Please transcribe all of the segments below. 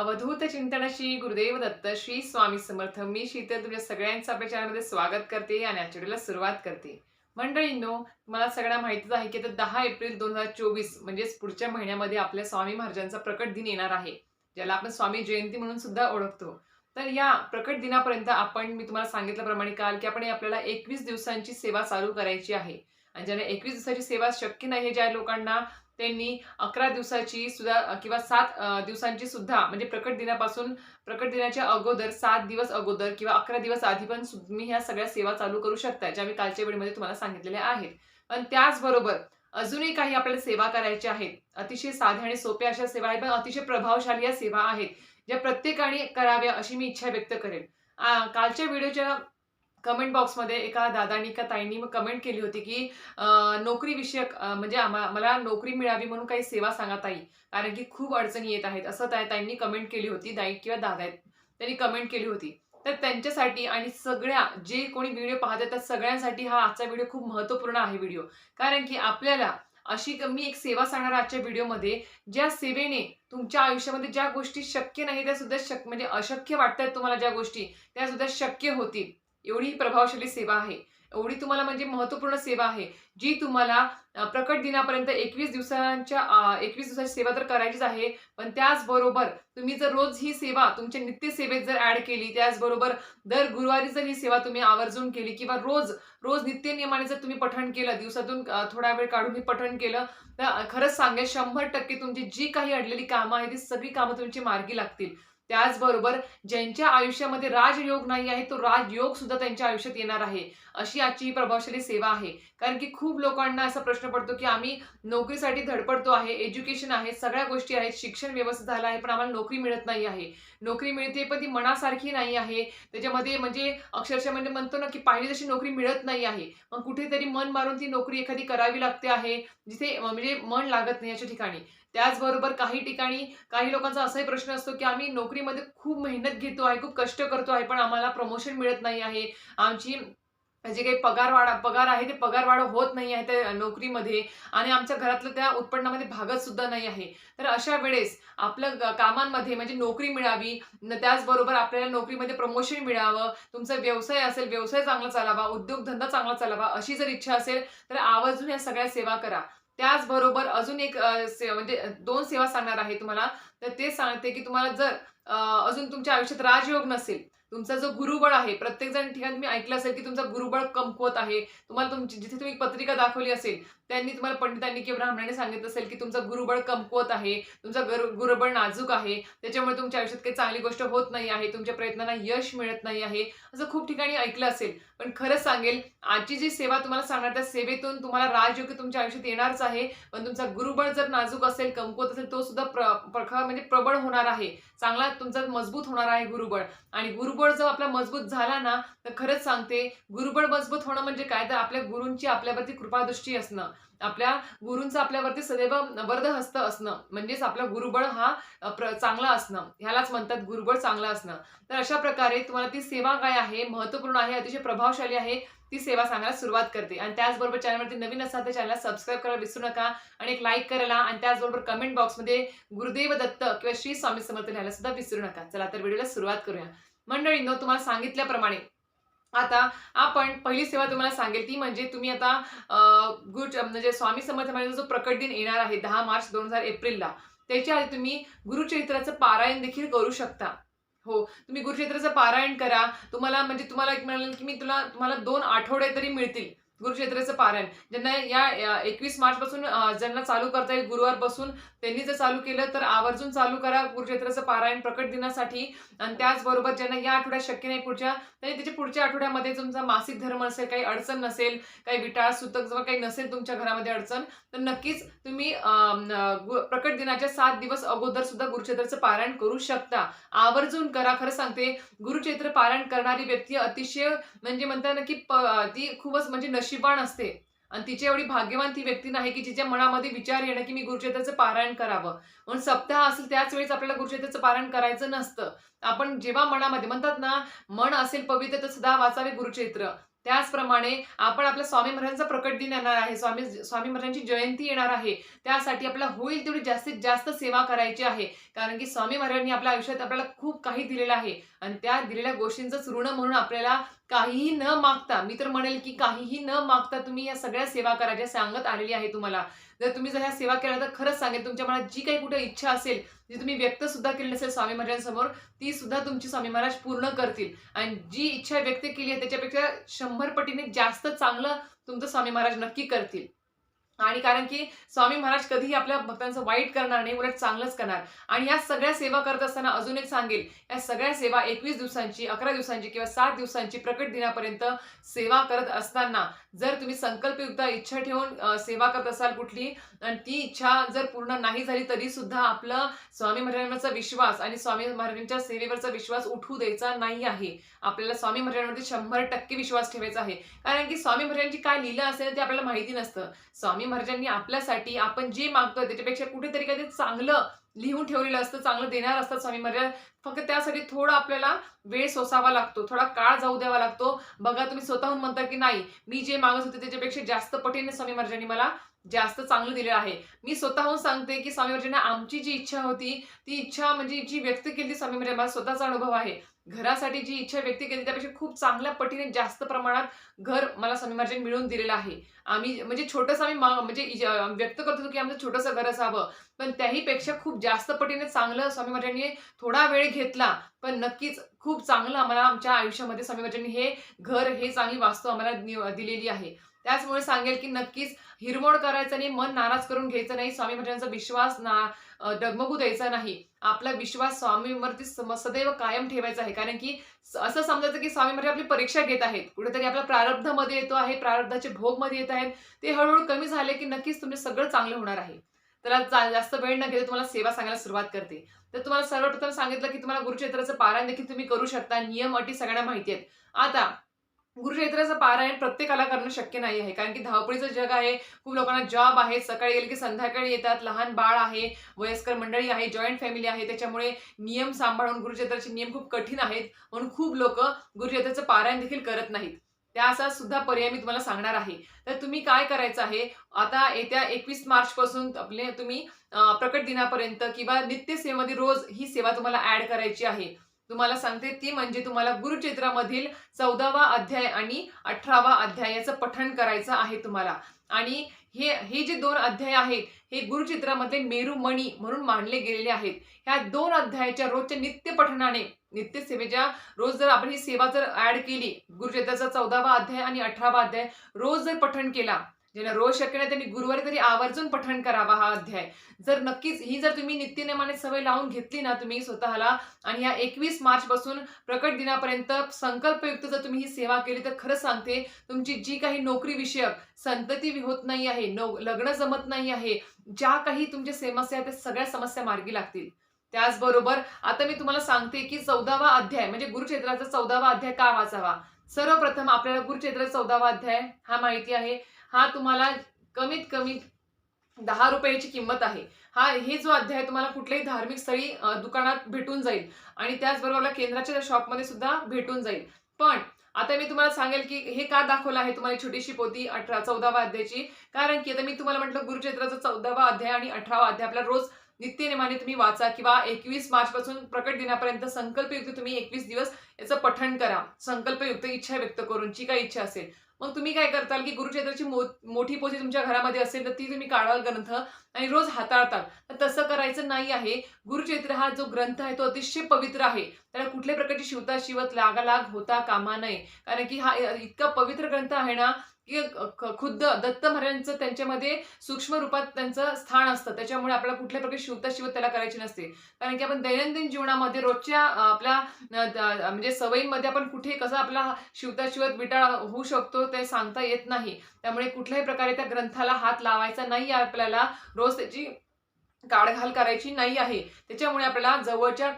अवधूत श्री गुरुदेव दत्त श्री स्वामी समर्थ मी शीतल तुमच्या सगळ्यांचं आपल्या चॅनलमध्ये स्वागत करते आणि आजच्या सुरुवात करते. मंडळींनो मला सगळ्यांना माहितीच आहे की आता दहा एप्रिल दोन हजार चोवीस म्हणजेच पुढच्या महिन्यामध्ये आपल्या स्वामी महाराजांचा प्रकट दिन येणार आहे ज्याला आपण स्वामी जयंती म्हणून सुद्धा ओळखतो. तर या प्रकट दिनापर्यंत आपण मी तुम्हाला सांगितल्याप्रमाणे काल की आपण आपल्याला एकवीस दिवसांची सेवा चालू करायची आहे. आणि ज्यांना एकवीस दिवसाची सेवा शक्य नाही ज्या लोकांना त्यांनी अकरा दिवसाची सुद्धा किंवा सात दिवसांची सुद्धा म्हणजे प्रकट दिनापासून प्रकट दिनाच्या अगोदर सात दिवस अगोदर किंवा अकरा दिवस आधी पण मी तुम्ही ह्या सगळ्या सेवा चालू करू शकता ज्या मी कालच्या वेळेमध्ये तुम्हाला सांगितलेल्या आहेत. पण त्याचबरोबर अजूनही काही आपल्याला सेवा करायच्या आहेत. अतिशय साध्या आणि सोप्या अशा सेवा आहेत पण अतिशय प्रभावशाली या सेवा आहेत ज्या प्रत्येकाने कराव्या अशी मी इच्छा व्यक्त करेन. कालच्या व्हिडिओच्या कमेंट बॉक्समध्ये एका दादानी एका ताईंनी कमेंट केली होती की नोकरीविषयक म्हणजे आम्हा- मला नोकरी मिळावी म्हणून काही सेवा सांगा ताई. कारण की खूप अडचणी येत आहेत. असं त्या ताईंनी कमेंट केली होती दाई किंवा दादा आहेत. त्यांनी कमेंट केली होती. तर त्यांच्यासाठी आणि सगळ्या जे कोणी व्हिडिओ पाहतात त्या सगळ्यांसाठी हा आजचा व्हिडिओ खूप महत्त्वपूर्ण आहे व्हिडिओ कारण की आपल्याला अशी मी एक सेवा सांगणार आजच्या व्हिडिओमध्ये ज्या सेवेने तुमच्या आयुष्यामध्ये ज्या गोष्टी शक्य नाही त्या सुद्धा शक म्हणजे अशक्य वाटतात तुम्हाला ज्या गोष्टी त्या सुद्धा शक्य होतील. एवढी प्रभावशाली सेवा आहे. एवढी तुम्हाला म्हणजे महत्त्वपूर्ण सेवा आहे जी तुम्हाला प्रकट दिनापर्यंत एकवीस दिवसांच्या एकवीस दिवसाची सेवा तर करायचीच आहे पण त्याचबरोबर तुम्ही जर रोज ही सेवा तुमच्या नित्य सेवेत जर ऍड केली त्याचबरोबर दर गुरुवारी जर ही सेवा तुम्ही आवर्जून केली किंवा रोज रोज नित्य नियमाने जर तुम्ही पठण केलं दिवसातून थोडा वेळ काढून हे पठण केलं तर खरंच सांगेल शंभर टक्के तुमची जी काही अडलेली कामं आहेत ती सगळी कामं तुमची मार्गी लागतील. त्याचबरोबर ज्यांच्या आयुष्यामध्ये राजयोग नाही आहे तो राजयोग सुद्धा त्यांच्या आयुष्यात येणार आहे. अशी आजची ही प्रभावशाली सेवा आहे. कारण की खूप लोकांना असा प्रश्न पडतो की आम्ही नोकरीसाठी धडपडतो आहे एज्युकेशन आहे सगळ्या गोष्टी आहेत शिक्षण व्यवस्थित झालं आहे पण आम्हाला नोकरी मिळत नाही आहे. नोकरी मिळते पण ती मनासारखी नाही आहे. त्याच्यामध्ये म्हणजे अक्षरशः म्हणजे म्हणतो ना की पाहिजे तशी नोकरी मिळत नाही आहे. मग कुठेतरी मन मारून ती नोकरी एखादी करावी लागते आहे जिथे म्हणजे मन लागत नाही अशा ठिकाणी. त्याचबरोबर काही ठिकाणी काही लोकांचा असाही प्रश्न असतो की आम्ही नोकरीमध्ये खूप मेहनत घेतो आहे खूप कष्ट करतो आहे पण आम्हाला प्रमोशन मिळत नाही आहे. आमची जे काही पगार वाढ पगार आहे ते पगार वाढ होत नाही आहे त्या नोकरीमध्ये आणि आमच्या घरातलं त्या उत्पन्नामध्ये भागत सुद्धा नाही आहे. तर अशा वेळेस आपलं कामांमध्ये म्हणजे नोकरी मिळावी त्याचबरोबर आपल्याला नोकरीमध्ये प्रमोशन मिळावं तुमचा व्यवसाय असेल व्यवसाय चांगला चालावा उद्योगधंदा चांगला चालावा अशी जर इच्छा असेल तर आवर्जून या सगळ्या सेवा करा. त्याचबरोबर अजून एक म्हणजे दोन सेवा सांगणार आहे तुम्हाला. तर ते सांगते की तुम्हाला जर अजून तुमच्या आयुष्यात राजयोग नसेल तुमचा जो गुरुबळ आहे प्रत्येक जण ठिकाणी ऐकलं असेल की तुमचा गुरुबळ कमकुवत आहे. तुम्हाला तुमची जिथे तुम्ही पत्रिका दाखवली असेल त्यांनी तुम्हाला पंडितांनी किंवा ब्राह्मणाने सांगितलं असेल की तुमचं गुरुबळ कमकुवत आहे तुमचा गुरुबळ नाजूक आहे त्याच्यामुळे तुमच्या आयुष्यात काही चांगली गोष्ट होत नाही आहे तुमच्या प्रयत्नांना यश मिळत नाही आहे असं खूप ठिकाणी ऐकलं असेल. पण खरंच सांगेल आजची जी सेवा तुम्हाला सांगणार त्या सेवेतून तुम्हाला राजयोग तुमच्या आयुष्यात येणारच आहे. पण तुमचा गुरुबळ जर नाजूक असेल कमकुवत असेल तो सुद्धा प्र प्रखर म्हणजे प्रबळ होणार आहे. चांगला तुमचा मजबूत होणार आहे गुरुबळ. आणि गुरुबळ जर आपला मजबूत झाला ना तर खरंच सांगते गुरुबळ मजबूत होणं म्हणजे काय? तर आपल्या गुरूंची आपल्यावरती कृपादृष्टी असणं. आपल्या गुरूंचं आपल्यावरती सदैव वरदहस्त असणं म्हणजेच आपला गुरुबळ हा प्र चांगला असणं ह्यालाच म्हणतात गुरुबळ चांगलं असणं. तर अशा प्रकारे तुम्हाला ती सेवा काय आहे महत्त्वपूर्ण आहे अतिशय प्रभावशाली आहे ती सेवा सांगायला सुरुवात करते. आणि त्याचबरोबर चॅनलवरती नवीन असाल तर चॅनलला सबस्क्राईब करायला विसरू नका आणि एक लाईक करायला आणि त्याचबरोबर कमेंट बॉक्समध्ये गुरुदेव दत्त किंवा श्री स्वामी समर्थ लिहायला सुद्धा विसरू नका. चला तर व्हिडिओला सुरुवात करूया. मंडळींनो तुम्हाला सांगितल्याप्रमाणे आता आपण पहिली सेवा तुम्हाला सांगेल ती म्हणजे तुम्ही आता गुड म्हणजे स्वामी समर्थ जो प्रकट दिन येणार आहे दहा मार्च दोन हजार एप्रिलला त्याच्या आधी तुम्ही गुरुचरित्राचं पारायण देखील करू शकता. हो तुम्ही गुरुचरित्राचं पारायण करा. तुम्हाला म्हणजे तुम्हाला एक म्हणाल की मी तुला तुम्हाला दोन आठवडे तरी मिळतील. गुरुक्षेत्राचं पारायण. ज्यांना या एकवीस मार्च पासून ज्यांना चालू करता येईल गुरुवारपासून त्यांनी जर चालू केलं तर आवर्जून चालू करा गुरुक्षेत्राचं पारायण प्रकट दिनासाठी. आणि त्याचबरोबर ज्यांना या आठवड्यात शक्य नाही पुढच्या त्यांनी त्याच्या पुढच्या आठवड्यामध्ये तुमचा मासिक धर्म असेल काही अडचण नसेल काही विटाळ सुतक जवळ काही नसेल तुमच्या घरामध्ये अडचण तर नक्कीच तुम्ही प्रकट दिनाच्या सात दिवस अगोदर सुद्धा गुरुक्षेत्राचं पारायण करू शकता. आवर्जून करा खरं सांगते गुरुक्षेत्र पारायण करणारी व्यक्ती अतिशय म्हणजे म्हणतात ना की ती खूपच म्हणजे नशी नशिबान असते. आणि तिची एवढी भाग्यवान ती व्यक्ती नाही की जिच्या मनामध्ये विचार येणं की मी गुरुक्षेत्राचं पारायण करावं. म्हणून सप्ताह असेल त्याच वेळेस आपल्याला गुरुचैत्राचं पारायण करायचं नसतं. आपण जेव्हा मनामध्ये म्हणतात ना मन असेल पवित्र तर सदा वाचावे गुरुक्षेत्र त्याचप्रमाणे आपण आपल्या स्वामी महाराजांचा प्रकट दिन येणार आहे. स्वामी स्वामी महाराजांची जयंती येणार आहे. त्यासाठी आपल्याला होईल तेवढी जास्तीत जास्त सेवा करायची आहे. कारण की स्वामी महाराजांनी आपल्या आयुष्यात आपल्याला खूप काही दिलेलं आहे. आणि त्या दिलेल्या गोष्टींचं ऋण म्हणून आपल्याला काहीही न मागता मी तर म्हणेल की काहीही न मागता तुम्ही या सगळ्या सेवा करा ज्या सांगत आलेली आहे तुम्हाला. जर तुम्ही जर ह्या सेवा केल्या तर खरंच सांगेल तुमच्या मनात जी काही कुठे इच्छा असेल जी तुम्ही व्यक्त सुद्धा केली नसेल स्वामी महाराजांसमोर ती सुद्धा तुमची स्वामी महाराज पूर्ण करतील. आणि जी इच्छा व्यक्त केली आहे त्याच्यापेक्षा शंभर पटीने जास्त चांगलं तुमचं स्वामी महाराज नक्की करतील. आणि कारण की स्वामी महाराज कधीही आपल्या भक्तांचं वाईट करणार नाही उलट चांगलंच करणार. आणि या सगळ्या सेवा करत असताना अजून एक सांगेल या सगळ्या सेवा एकवीस दिवसांची अकरा दिवसांची किंवा सात दिवसांची प्रकट दिनापर्यंत सेवा करत असताना जर तुम्ही संकल्पयुक्त इच्छा ठेवून सेवा करत असाल कुठली आणि ती इच्छा जर पूर्ण नाही झाली तरी सुद्धा आपलं स्वामी महाराजांवरचा विश्वास आणि स्वामी महाराजांच्या सेवेवरचा विश्वास उठू द्यायचा नाही आहे. आपल्याला स्वामी महाराजांवरती शंभर टक्के विश्वास ठेवायचा आहे. कारण की स्वामी महाराजांची काय लिहिलं असेल ते आपल्याला माहिती नसतं. स्वामी महाराजांनी आपल्यासाठी आपण जे मागतोय त्याच्यापेक्षा कुठेतरी काही चांगलं लिहून ठेवलेलं असतं चांगलं देणार असतात स्वामी महाराज. फक्त त्यासाठी थोडा आपल्याला वेळ सोसावा लागतो थोडा काळ जाऊ द्यावा लागतो. बघा तुम्ही स्वतःहून म्हणता की नाही मी जे मागत होते त्याच्यापेक्षा जास्त पटीने स्वामी महाराजांनी मला जास्त चांगलं दिलेलं आहे. मी स्वतःहून सांगते की स्वामी महाराजांना आमची जी इच्छा होती ती इच्छा म्हणजे जी व्यक्त केली स्वामी महाराज मला स्वतःचा अनुभव आहे. घरासाठी जी इच्छा व्यक्त केली त्यापेक्षा खूप चांगल्या पटीने जास्त प्रमाणात घर मला सन्मार्जन मिळून मिळवून दिलेलं आहे. आम्ही म्हणजे छोटंसं आम्ही मा- म्हणजे इज- व्यक्त करतो की आमचं छोटंसं घर असावं. पण त्याहीपेक्षा खूप जास्त पटीने चांगलं स्वामी महाराजांनी थोडा वेळ घेतला पण नक्कीच खूप चांगलं आम्हाला आमच्या आयुष्यामध्ये स्वामी महाराजांनी हे घर हे चांगली वास्तू आम्हाला दिलेली आहे. त्याचमुळे सांगेल की नक्कीच हिरमोड करायचं नाही मन नाराज करून घ्यायचं नाही स्वामी महाराजांचा विश्वास ना डगमगू द्यायचा नाही. आपला विश्वास स्वामीवरती सदैव कायम ठेवायचा आहे. कारण की असं समजायचं की स्वामी महाराज आपली परीक्षा घेत आहेत. कुठेतरी आपल्या प्रारब्धमध्ये येतो आहे प्रारब्धाचे भोगमध्ये येत आहेत. ते हळूहळू कमी झाले की नक्कीच तुमचे सगळं चांगलं होणार आहे. तर जास्त वेळ न घेता तुम्हाला सेवा सांगायला सुरुवात करते. तर तुम्हाला सर्वप्रथम सांगितलं की तुम्हाला गुरुक्षेत्राचं पारायण देखील तुम्ही करू शकता. नियम अटी सगळ्यांना माहिती आहेत. आता गुरुक्षेत्राचं पारायण प्रत्येकाला करणं शक्य नाही आहे. कारण की धावपळीचं जग आहे. खूप लोकांना जॉब आहे. सकाळी गेले की संध्याकाळी येतात. लहान बाळ आहे. वयस्कर मंडळी आहे. जॉईंट फॅमिली आहे. त्याच्यामुळे नियम सांभाळून गुरुक्षेत्राचे नियम खूप कठीण आहेत. म्हणून खूप लोक गुरुक्षेत्राचं पारायण देखील करत नाहीत. त्याचा सुद्धा पर्याय मी तुम्हाला सांगणार आहे. तर तुम्ही काय करायचं आहे? आता येत्या एकवीस मार्च पासून आपले तुम्ही प्रकट दिनापर्यंत किंवा नित्य सेवेमध्ये रोज ही सेवा तुम्हाला ऍड करायची आहे. तुम्हाला सांगते ती म्हणजे तुम्हाला गुरुचित्रामधील चौदावा अध्याय आणि अठरावा अध्याय याचं पठण करायचं आहे तुम्हाला. आणि हे हे जे दोन अध्याय आहेत हे गुरुचित्रामध्ये मेरुमणी म्हणून मानले गेलेले आहेत. ह्या दोन अध्यायाच्या रोजच्या नित्य पठणाने नित्य सेवेच्या रोज जर आपण ही सेवा जर ऍड केली गुरुचित्राचा चौदावा अध्याय आणि अठरावा अध्याय रोज जर पठण केला ज्यांना रोज शक्य नाही त्यांनी गुरुवारी तरी आवर्जून पठण करावा हा अध्याय. जर नक्कीच ही जर तुम्ही नित्यनेमाने सवय लावून घेतली ना तुम्ही स्वतःला आणि या एकवीस मार्च पासून प्रकट दिनापर्यंत संकल्पयुक्त जर तुम्ही ही सेवा केली तर खरं सांगते तुमची जी काही नोकरी विषयक संतती होत नाही आहे नव लग्न जमत नाही आहे ज्या काही तुमच्या समस्या आहेत त्या सगळ्या समस्या मार्गी लागतील. त्याचबरोबर आता मी तुम्हाला सांगते की चौदावा अध्याय म्हणजे गुरुक्षेत्राचा चौदावा अध्याय का वाचावा? सर्वप्रथम आपल्याला गुरुक्षेत्राचा चौदावा अध्याय हा माहिती आहे. हा तुम्हाला कमीत कमी दहा रुपयाची किंमत आहे. हा हे जो अध्याय तुम्हाला कुठल्याही धार्मिक स्थळी दुकानात भेटून जाईल. आणि त्याचबरोबर केंद्राच्या शॉपमध्ये सुद्धा भेटून जाईल. पण आता मी तुम्हाला सांगेल की हे का दाखवलं आहे तुम्हाला छोटीशी पोती अठरा चौदावा अध्यायाची? कारण की आता मी तुम्हाला म्हटलं गुरुचैत्राचा चौदावा अध्याय आणि अठरावा अध्याय आपला रोज नित्यनेमाने तुम्ही वाचा किंवा एकवीस मार्च पासून प्रकट दिनापर्यंत संकल्पयुक्त तुम्ही एकवीस दिवस याचं पठण करा. संकल्पयुक्त इच्छा व्यक्त करून जी काही इच्छा असेल. मग तुम्ही काय करताल की गुरुक्षेत्राची मो मोठी पोथी तुमच्या घरामध्ये असेल तर ती तुम्ही काढाल ग्रंथ आणि रोज हाताळताल. तर तसं करायचं नाही आहे. गुरुचैत्र हा जो ग्रंथ आहे तो अतिशय पवित्र आहे. त्याला कुठल्याही प्रकारची शिवता शिवत लागालाग होता कामा नये. कारण की हा इतका पवित्र ग्रंथ आहे ना की खुद्द दत्त महाराजांचं त्यांच्यामध्ये सूक्ष्म रूपात त्यांचं स्थान असतं. त्याच्यामुळे आपल्याला कुठल्या प्रकारे शिवता शिवत त्याला करायची नसते. कारण की आपण दैनंदिन जीवनामध्ये रोजच्या आपल्या म्हणजे सवयींमध्ये आपण कुठे कसं आपला शिवता शिवत विटाळ होऊ शकतो ते सांगता येत नाही. त्यामुळे कुठल्याही प्रकारे त्या ग्रंथाला हात लावायचा नाही आपल्याला रोज त्याची काढघाल करायची नाही आहे. त्याच्यामुळे आपल्याला जवळच्या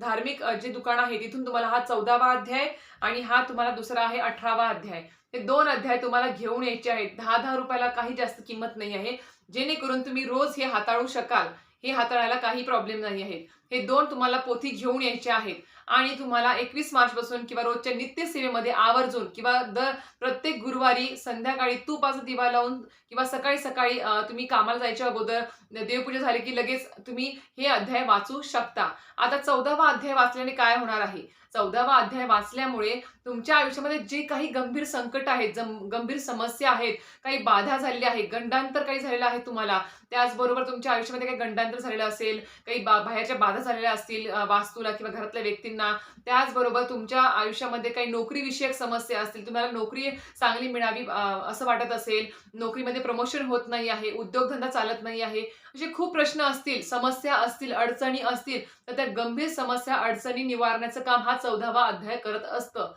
धार्मिक जे दुकान आहे तिथून तुम्हाला हा चौदावा अध्याय आणि हा तुम्हाला दुसरा आहे अठरावा अध्याय. हे दोन अध्याय तुम्हाला घेऊन यायचे आहेत. दहा दहा रुपयाला काही जास्त किंमत नाही आहे. जेणेकरून तुम्ही रोज हे हाताळू शकाल. हे हाताळायला काही प्रॉब्लेम नाही आहे. हे दोन तुम्हाला पोथी घेऊन यायचे आहेत. आणि तुम्हाला एकवीस मार्च पासून किंवा रोजच्या नित्यसेवेमध्ये आवर्जून किंवा दर प्रत्येक गुरुवारी संध्याकाळी तुपाचा दिवा लावून किंवा सकाळी सकाळी तुम्ही कामाला जायच्या अगोदर देवपूजा झाली की लगेच तुम्ही हे अध्याय वाचू शकता. आता चौदावा अध्याय वाचल्याने काय होणार आहे? चौदावा अध्याय वाचल्यामुळे तुमच्या आयुष्यामध्ये जे काही गंभीर संकट आहेत जम- गंभीर समस्या आहेत काही बाधा झालेल्या आहेत गंडांतर काही झालेलं आहे तुम्हाला त्याचबरोबर तुमच्या आयुष्यामध्ये काही गंडांतर झालेलं असेल काही बा बाहेरच्या बाधा झालेल्या असतील वास्तूला किंवा घरातल्या व्यक्तींना त्याचबरोबर तुमच्या आयुष्यामध्ये काही नोकरीविषयक समस्या असतील तुम्हाला नोकरी चांगली मिळावी असं वाटत असेल नोकरीमध्ये प्रमोशन होत नाही आहे उद्योगधंदा चालत नाही आहे असे खूप प्रश्न असतील समस्या असतील अडचणी असतील तर त्या गंभीर समस्या अडचणी निवारण्याचं काम हा चौदावा अध्याय करत असतं.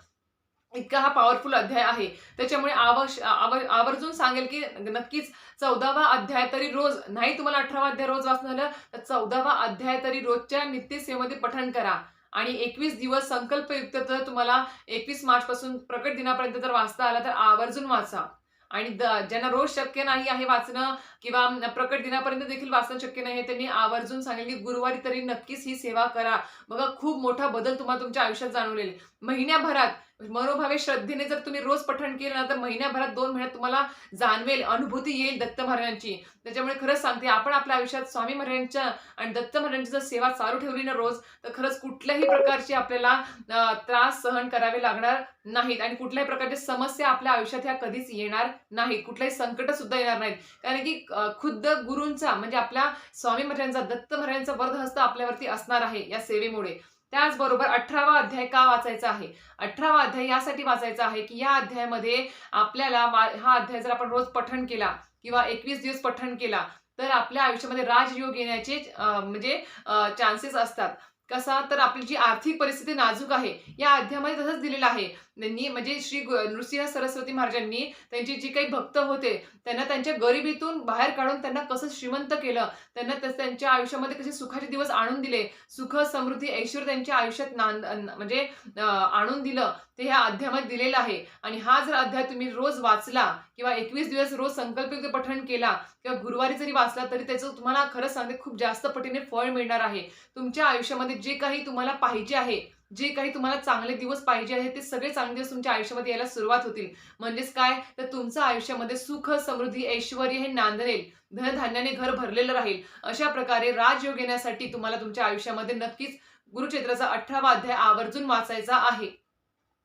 इतका हा पॉवरफुल अध्याय आहे. त्याच्यामुळे आवश आव- आवर्जून सांगेल की नक्कीच चौदावा अध्याय तरी रोज नाही तुम्हाला अठरावा अध्याय रोज वाचणं झालं तर चौदावा अध्याय तरी रोजच्या नित्यसेवेमध्ये पठण करा. आणि एकवीस दिवस संकल्पयुक्त तर तुम्हाला एकवीस मार्च पासून प्रकट दिनापर्यंत जर वाचता आला तर आवर्जून वाचा. आणि द- ज्यांना रोज शक्य नाही आहे वाचणं किंवा प्रकट दिनापर्यंत देखील वाचणं शक्य नाही आहे त्यांनी आवर्जून सांगितली गुरुवारी तरी नक्कीच ही सेवा करा. बघा खूप मोठा बदल तुम्हाला तुमच्या आयुष्यात जाणवलेला महिन्याभरात मनोभावे श्रद्धेने जर तुम्ही रोज पठण केलं ना तर महिन्याभरात दोन महिन्यात तुम्हाला जाणवेल अनुभूती येईल दत्त महाराजांची. त्याच्यामुळे खरंच सांगते आपण आपल्या आयुष्यात स्वामी महाराजांच्या आणि दत्त महाराजांची जर सेवा चालू ठेवली ना रोज तर खरंच कुठल्याही प्रकारची आपल्याला त्रास सहन करावे लागणार नाहीत आणि कुठल्याही प्रकारच्या समस्या आपल्या आयुष्यात ह्या कधीच येणार नाहीत. कुठल्याही संकट सुद्धा येणार नाहीत. कारण की खुद्द गुरूंचा म्हणजे आपल्या स्वामी महाराजांचा दत्त महाराजांचा वरदहस्त आपल्यावरती असणार आहे या सेवेमुळे. त्याचबरोबर अठरावा अध्याय का वाचायचा आहे? अठरावा अध्याय यासाठी वाचायचा आहे की या अध्यायामध्ये आपल्याला हा अध्याय जर आपण रोज पठण केला किंवा एकवीस दिवस पठण केला तर आपल्या आयुष्यामध्ये राजयोग येण्याचे म्हणजे चान्सेस असतात. कसा? तर आपली जी आर्थिक परिस्थिती नाजूक आहे या अध्यायामध्ये तसंच दिलेलं आहे. त्यांनी म्हणजे श्री नृसिंह सरस्वती महाराजांनी त्यांचे जे काही भक्त होते त्यांना त्यांच्या गरिबीतून बाहेर काढून त्यांना कसं श्रीमंत केलं त्यांना त्यांच्या आयुष्यामध्ये कसे सुखाचे दिवस आणून दिले सुख समृद्धी ऐश्वर त्यांच्या आयुष्यात नांद म्हणजे आणून दिलं ते ह्या अध्यायामध्ये दिलेलं आहे. आणि हा जर अध्याय तुम्ही रोज वाचला किंवा एकवीस दिवस रोज संकल्पयुक्त पठण केला किंवा गुरुवारी जरी वाचला तरी त्याचं तुम्हाला खरंच सांगते खूप जास्त पटीने फळ मिळणार आहे. तुमच्या आयुष्यामध्ये जे काही तुम्हाला पाहिजे आहे जे काही तुम्हाला चांगले दिवस पाहिजे आहे ते सगळे चांगले दिवस तुमच्या आयुष्यामध्ये यायला सुरुवात होतील. म्हणजेच काय? तर तुमचं आयुष्यामध्ये सुख समृद्धी ऐश्वर हे नांदरेल धनधान्याने घर भरलेलं राहील. अशा प्रकारे राजयोग येण्यासाठी तुम्हाला तुमच्या आयुष्यामध्ये नक्कीच गुरुक्षेत्राचा अठरावा अध्याय आवर्जून वाचायचा आहे.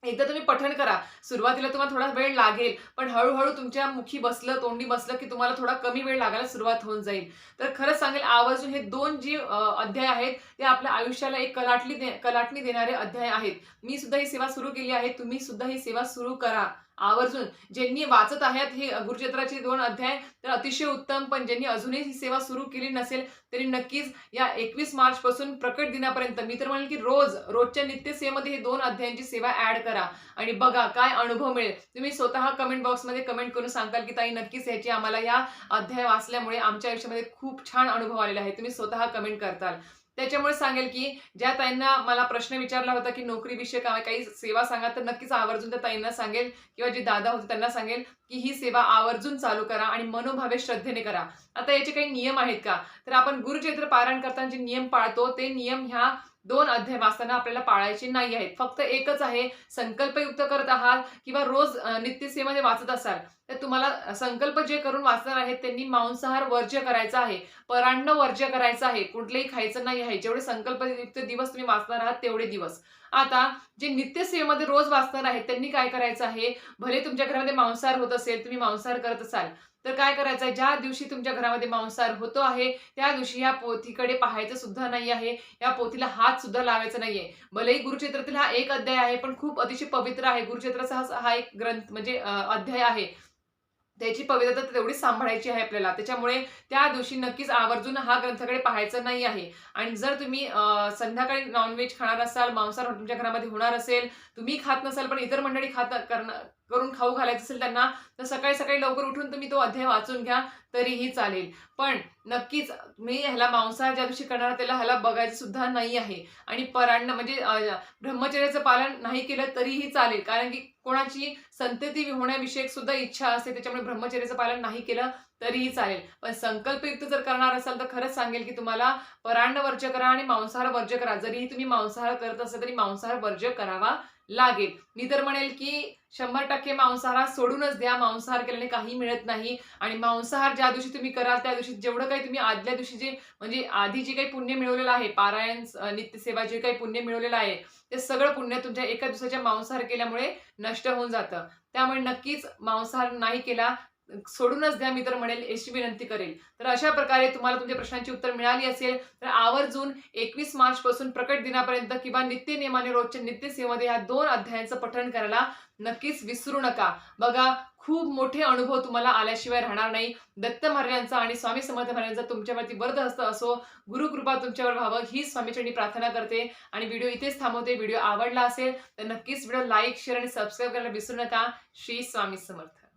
एकदा तुम्ही पठण करा. सुरुवातीला तुम्हाला थोडा वेळ लागेल पण हळूहळू तुमच्या मुखी बसलं तोंडी बसलं की तुम्हाला थोडा कमी वेळ लागायला सुरुवात होऊन जाईल. तर खरंच सांगेल आवर्जून हे दोन जे अध्याय आहेत ते आपल्या आयुष्याला एक कलाटली दे कलाटणी देणारे अध्याय आहेत. मी सुद्धा ही सेवा सुरू केली आहे तुम्ही सुद्धा ही सेवा सुरू करा. आवर्जून ज्यांनी वाचत आहेत हे गुरुचैत्राचे दोन अध्याय तर अतिशय उत्तम पण ज्यांनी अजूनही ही सेवा सुरू केली नसेल तरी नक्कीच या एकवीस मार्च पासून प्रकट दिनापर्यंत मी तर म्हणेल की रोज रोजच्या नित्यसेवेमध्ये हे दोन अध्यायांची सेवा ऍड करा आणि बघा काय अनुभव मिळेल. तुम्ही स्वतः कमेंट बॉक्समध्ये कमेंट करून सांगताल की ताई नक्कीच याची आम्हाला या अध्याय वाचल्यामुळे आमच्या आयुष्यामध्ये खूप छान अनुभव आलेला आहे. तुम्ही स्वतः कमेंट करताल. त्याच्यामुळे सांगेल की ज्या ताईंना मला प्रश्न विचारला होता की नोकरीविषयी काय- काही सेवा सांगा तर नक्कीच आवर्जून त्या ताईंना सांगेल किंवा जे दादा होते त्यांना सांगेल की ही सेवा आवर्जून चालू करा आणि मनोभावे श्रद्धेने करा. आता याचे काही नियम आहेत का? तर आपण गुरुचैत्र पारायण करताना जे नियम पाळतो ते नियम ह्या दोन अध्याय वाचताना आपल्याला पाळायचे नाही आहेत. फक्त एकच आहे संकल्पयुक्त करत आहात किंवा रोज अं, नित्यसेवेमध्ये वाचत असाल तर तुम्हाला संकल्प जे करून वाचणार आहेत त्यांनी मांसाहार वर्ज्य करायचा आहे. परांड वर्ज्य करायचं आहे. कुठलंही खायचं नाही आहे. जेवढे संकल्पयुक्त दिवस तुम्ही वाचणार आहात तेवढे दिवस. आता जे नित्यसेवेमध्ये रोज वाचणार आहेत त्यांनी काय करायचं आहे? भले तुमच्या घरामध्ये मांसाहार होत असेल तुम्ही मांसाहार करत असाल तर काय करायचं आहे? ज्या दिवशी तुमच्या घरामध्ये मांसाहार होतो आहे त्या दिवशी या पोथीकडे पाहायचं सुद्धा नाही आहे. या पोथीला हात सुद्धा लावायचा नाहीये. भलेही गुरुक्षेत्रातील हा एक अध्याय आहे पण खूप अतिशय पवित्र आहे. गुरुक्षेत्राचा हा एक ग्रंथ म्हणजे अध्याय आहे. त्याची पवित्रता तेवढीच सांभाळायची आहे आपल्याला. त्याच्यामुळे त्या दिवशी नक्कीच आवर्जून हा ग्रंथाकडे पाहायचं नाही आहे. आणि जर तुम्ही संध्याकाळी नॉनव्हेज खाणार असाल मांसाहार तुमच्या घरामध्ये होणार असेल तुम्ही खात नसाल पण इतर मंडळी खात करणं करून खाऊ घालायचं असेल त्यांना तर सकाळी सकाळी लवकर उठून तुम्ही तो अध्याय वाचून घ्या तरीही चालेल. पण नक्कीच मी ह्याला मांसाहार ज्या दिवशी करणार त्याला ह्याला बघायचं सुद्धा नाही आहे. आणि परांना म्हणजे ब्रह्मचर्याचं पालन नाही केलं तरीही चालेल. कारण की कोणाची संतती होण्याविषयक सुद्धा इच्छा असते त्याच्यामुळे ब्रह्मचर्याचं पालन नाही केलं तरीही चालेल. पण संकल्पयुक्त जर करणार असाल तर खरंच सांगेल की तुम्हाला परांड वर्ज करा आणि मांसाहार वर्ज करा. जरीही तुम्ही मांसाहार करत असाल तरी मांसाहार वर्ज्य करावा लागेल. मी तर म्हणेल की शंभर टक्के मांसाहार सोडूनच द्या. मांसाहार केल्याने काही मिळत नाही. आणि मांसाहार ज्या दिवशी तुम्ही कराल त्या दिवशी जेवढं काही तुम्ही आदल्या दिवशी जे म्हणजे आधी जे काही पुण्य मिळवलेलं आहे पारायण नित्यसेवा जे काही पुण्य मिळवलेलं आहे ते सगळं पुण्य तुमच्या एका दिवसाच्या मांसाहार केल्यामुळे नष्ट होऊन जातं. त्यामुळे नक्कीच मांसाहार नाही केला सोडूनच द्या मी तर म्हणेल याची विनंती करेल. तर अशा प्रकारे तुम्हाला तुमच्या प्रश्नांची उत्तर मिळाली असेल तर आवर्जून एकवीस मार्च पासून प्रकट दिनापर्यंत किंवा नित्य नियमाने रोजच्या नित्यसेवेमध्ये ह्या दोन अध्यायांचं पठण करायला नक्कीच विसरू नका. बघा खूप मोठे अनुभव तुम्हाला आल्याशिवाय राहणार नाही. दत्त महाराजांचा आणि स्वामी समर्थ महाराजांचा तुमच्यावरती वरदहस्त असो गुरुकृपा तुमच्यावर व्हावं ही स्वामीचरणी प्रार्थना करते. आणि व्हिडिओ इथेच थांबवते. व्हिडिओ आवडला असेल तर नक्कीच व्हिडिओ लाईक शेअर आणि सबस्क्राईब करायला विसरू नका. श्री स्वामी समर्थ.